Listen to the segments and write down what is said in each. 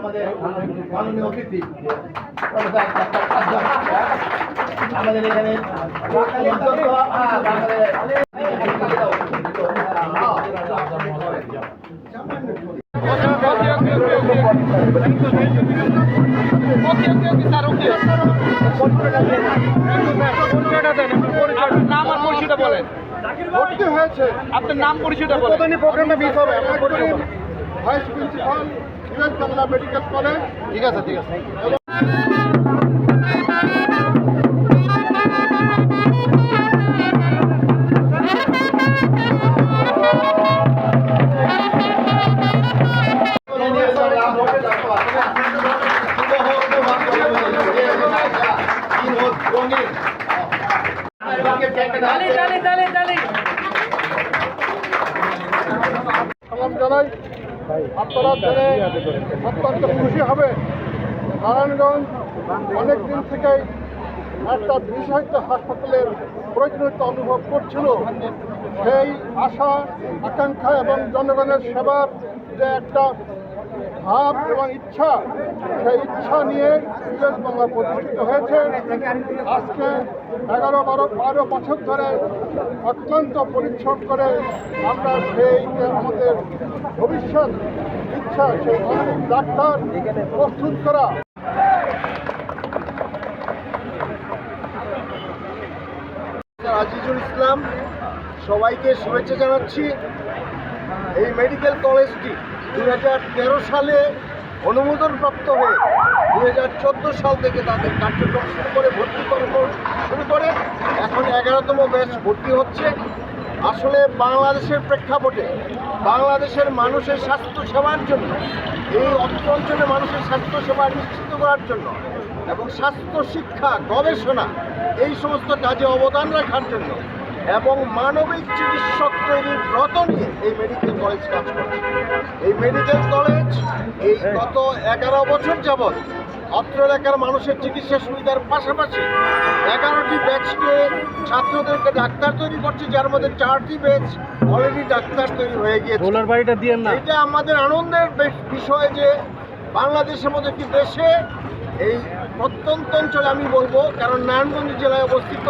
আমাদের মাননীয় অতিথি। আমাদের এখানে নাম আর পরিচয়টা বলেন আপনার নাম পরিচয়টা বলেন কতদিন প্রোগ্রামে মিস হবে। Vice principal US Bangla medical college ঠিক আছে ঠিক আছে। সালাম জানাই। আপনারা জেনে অত্যন্ত খুশি হবে। নারায়ণগঞ্জ অনেক দিন থেকেই একটা বিশেষায়িত হাসপাতালের প্রয়োজনীয়তা অনুভব করছিল। সেই আশা, আকাঙ্ক্ষা এবং জনগণের সেবার যে একটা ভাব এবং ইচ্ছা, সেই ইচ্ছা নিয়ে ইংরেজ বাংলা প্রতিষ্ঠিত হয়েছে। আজকে এগারো, বারো বারো বছর ধরে অত্যন্ত পরিশ্রম করে আমরা সেই আমাদের ভবিষ্যৎ ইচ্ছা, সেই মানসিক ডাক্তার প্রস্তুত করা। আজিজুল ইসলাম, সবাইকে শুভেচ্ছা জানাচ্ছি। এই মেডিকেল কলেজটি দু হাজার তেরো সালে অনুমোদনপ্রাপ্ত হয়ে দুহাজার চোদ্দ সাল থেকে তাদের কার্যক্রম শুরু করে, ভর্তি শুরু করে। এখন এগারোতম ব্যাচ ভর্তি হচ্ছে। আসলে বাংলাদেশের প্রেক্ষাপটে বাংলাদেশের মানুষের স্বাস্থ্য সেবার জন্য, এই অঞ্চলে মানুষের স্বাস্থ্য সেবা নিশ্চিত করার জন্য এবং স্বাস্থ্য শিক্ষা, গবেষণা, এই সমস্ত কাজে অবদান রাখার জন্য এবং মানবিক চিকিৎসক তৈরির ব্রত নিয়ে এই মেডিকেল কলেজ কাজ করছে। এই মেডিকেল কলেজ এই গত এগারো বছর যাবৎ অত্র এলাকার মানুষের চিকিৎসা সুবিধার পাশাপাশি এগারোটি ব্যাচকে ছাত্রদেরকে ডাক্তার তৈরি করছে যার মধ্যে চারটি ব্যাচ অলরেডি ডাক্তার তৈরি হয়ে গিয়েছে। বাড়িটা দিয়েন না? এটা আমাদের আনন্দের বিষয় যে বাংলাদেশের মতো একটি দেশে এই প্রত্যন্ত অঞ্চলে আমি বলব, কারণ নারায়ণগঞ্জ জেলায় অবস্থিত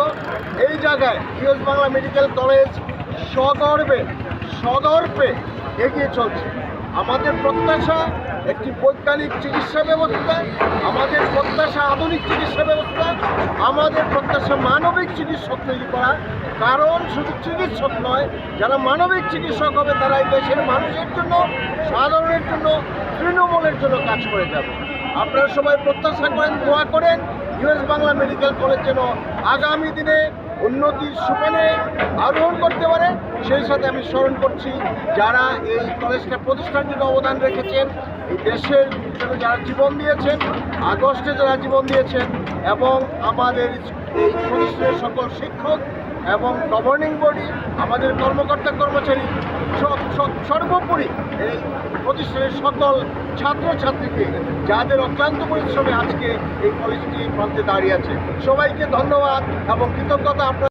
এই জায়গায় ইউএস বাংলা মেডিকেল কলেজ সগর্বে সদর্পে এগিয়ে চলছে। আমাদের প্রত্যাশা একটি বৈজ্ঞানিক চিকিৎসা ব্যবস্থা, আমাদের প্রত্যাশা আধুনিক চিকিৎসা ব্যবস্থা, আমাদের প্রত্যাশা মানবিক চিকিৎসক তৈরি করা। কারণ শুধু চিকিৎসক নয়, যারা মানবিক চিকিৎসক হবে তারা এই দেশের মানুষের জন্য, সাধারণের জন্য তৃণমূলের জন্য কাজ করে যাবে। আপনারা সবাই প্রত্যাশা করেন, দোয়া করেন ইউএস বাংলা মেডিকেল কলেজ যেন আগামী দিনে উন্নতির সুপানে আরোহণ করতে পারে। সেই সাথে আমি স্মরণ করছি, যারা এই কলেজটা প্রতিষ্ঠার জন্য অবদান রেখেছেন, এই দেশের জন্য যারা জীবন দিয়েছেন, আগস্টে যারা জীবন দিয়েছেন, এবং আমাদের এই প্রতিষ্ঠানের সকল শিক্ষক এবং গভর্নিং বডি আমাদের কর্মকর্তা কর্মচারী সর্বোপরি এই প্রতিষ্ঠানের সকল ছাত্রছাত্রীকে, যাদের অক্লান্ত পরিশ্রমে আজকে এই কলেজটি প্রান্তে দাঁড়িয়ে আছে, সবাইকে ধন্যবাদ এবং কৃতজ্ঞতা আপনার